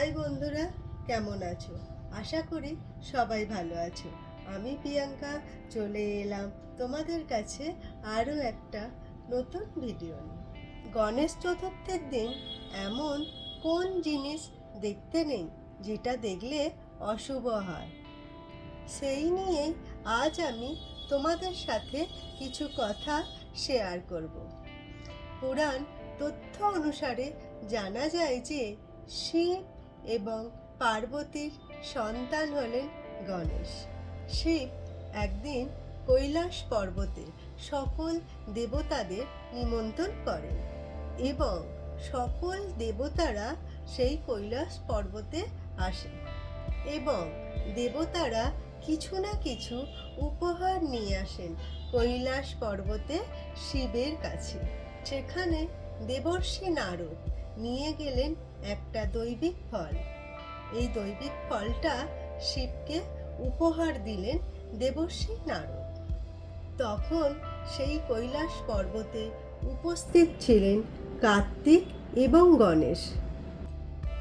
High বন্ধুরা, কেমন আছো? আশা করি সবাই ভালো আছো। আমি প্রিয়াঙ্কা, চলে এলাম তোমাদের কাছে আরও একটা নতুন ভিডিও নিয়ে। গণেশ চতুর্থীর দিন এমন কোন জিনিস দেখতে নেই যেটা দেখলে অশুভ হয়? সেই নিয়েই আজ আমি তোমাদের সাথে কিছু কথা শেয়ার করব। পুরাণ তথ্য অনুসারে জানা যায় যে শিব এবং পার্বতীর সন্তান হলেন গণেশ। শিব একদিন কৈলাস পর্বতে সকল দেবতাদের নিমন্ত্রণ করেন এবং সকল দেবতারা সেই কৈলাস পর্বতে আসেন এবং দেবতারা কিছু না কিছু উপহার নিয়ে আসেন কৈলাস পর্বতে শিবের কাছে। সেখানে দেবর্ষী নারদ নিয়ে গেলেন একটা দৈবিক ফল। এই দৈবিক ফলটা শিবকে উপহার দিলেন দেবশ্রী নারদ। তখন সেই কৈলাস পর্বতে উপস্থিত ছিলেন কার্তিক এবং গণেশ।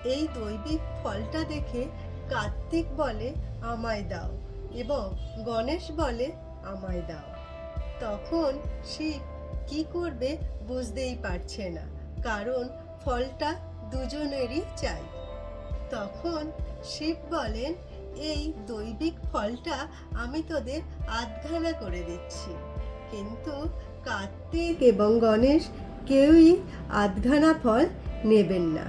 এই দৈবিক ফলটা দেখে কার্তিক বলে, আমায় দাও, এবং গণেশ বলে, আমায় দাও। তখন শিব কি করবে বুঝতেই পারছে না, কারণ ফলটা দুজনেরই চাই। তখন শিব বলেন, এই দৈবিক ফলটা আমি তোদের আধখানা করে দিচ্ছি। কিন্তু কার্তিক এবং গণেশ কেউই আধখানা ফল নেবেন না।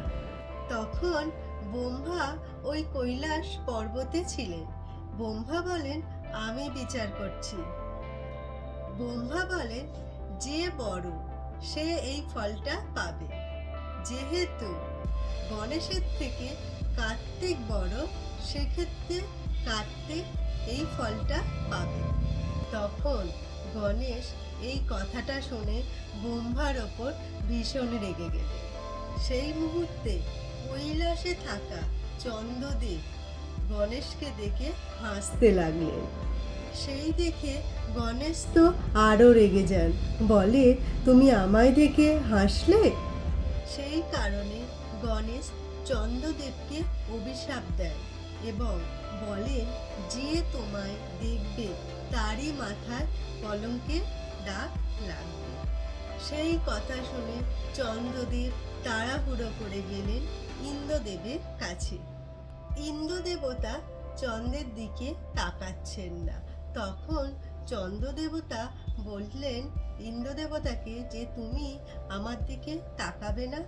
তখন ব্রহ্মা ওই কৈলাস পর্বতে ছিলেন। ব্রহ্মা বলেন, আমি বিচার করছি। ব্রহ্মা বলেন, যে বড়, সে এই ফলটা পাবে। যেহেতু গণেশের থেকে কার্তিক বড়, সেক্ষেত্রে কার্তিক এই ফলটা পাবে। তখন গণেশ এই কথাটা শুনে ব্রহ্মার ওপর ভীষণ রেগে গেলেন সেই মুহূর্তে কৈলাসে থাকা চন্দ্রদেব গণেশকে দেখে হাসতে লাগলেন। সেই দেখে গণেশ তো আরও রেগে যান। বলে, তুমি আমায় দেখে হাসলে? সেই কারণে গণেশ চন্দ্রদেবকে অভিশাপ দেয় এবং বলেন যে তোমায় দেখবে, তারই মাথায় কলঙ্কের দাগ লাগবে। সেই কথা শুনে চন্দ্রদেব তাড়াহুড়ো করে গেলেন ইন্দ্রদেবের কাছে। ইন্দ্রদেবতা চন্দ্রের দিকে তাকাচ্ছেন না। তখন চন্দ্রদেবতা বললেন ইন্দ্রদেবতাকে যে তুমি আমার দিকে তাকাবে না?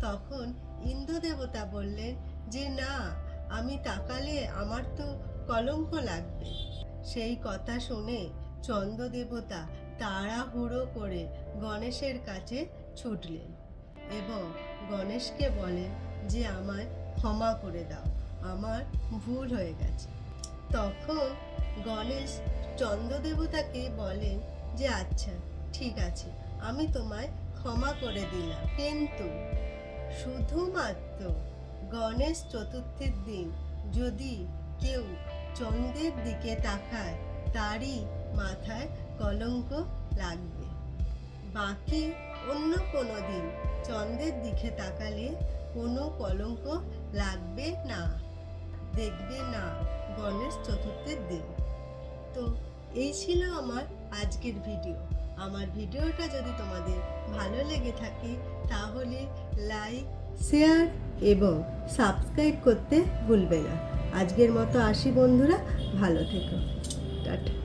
তখন ইন্দ্রদেবতা বললেন, যে না, আমি তাকালে আমার তো কলঙ্ক লাগবে। সেই কথা শুনে চন্দ্রদেবতা তাড়াহুড়ো করে গণেশের কাছে ছুটলেন এবং গণেশকে বলেন, যে আমায় ক্ষমা করে দাও, আমার ভুল হয়ে গেছে। তখন গণেশ চন্দ্রদেবতাকে বলেন, যে আচ্ছা ঠিক আছে, আমি তোমায় ক্ষমা করে দিলাম। কিন্তু শুধুমাত্র গণেশ চতুর্থীর দিন যদি কেউ চন্দ্রের দিকে তাকায়, তারই মাথায় কলঙ্ক লাগবে। বাকি অন্য কোনো দিন চন্দ্রের দিকে তাকালে কোনো কলঙ্ক লাগবে না। দেখবে না গণেশ চতুর্থীর দিন। তো এই ছিল আমার আজকের ভিডিও। আমার ভিডিওটা যদি তোমাদের ভালো লেগে থাকে, তাহলে লাইক শেয়ার এবং সাবস্ক্রাইব করতে ভুলবে না। আজকের মতো আসি বন্ধুরা, ভালো থেকো। টাটা।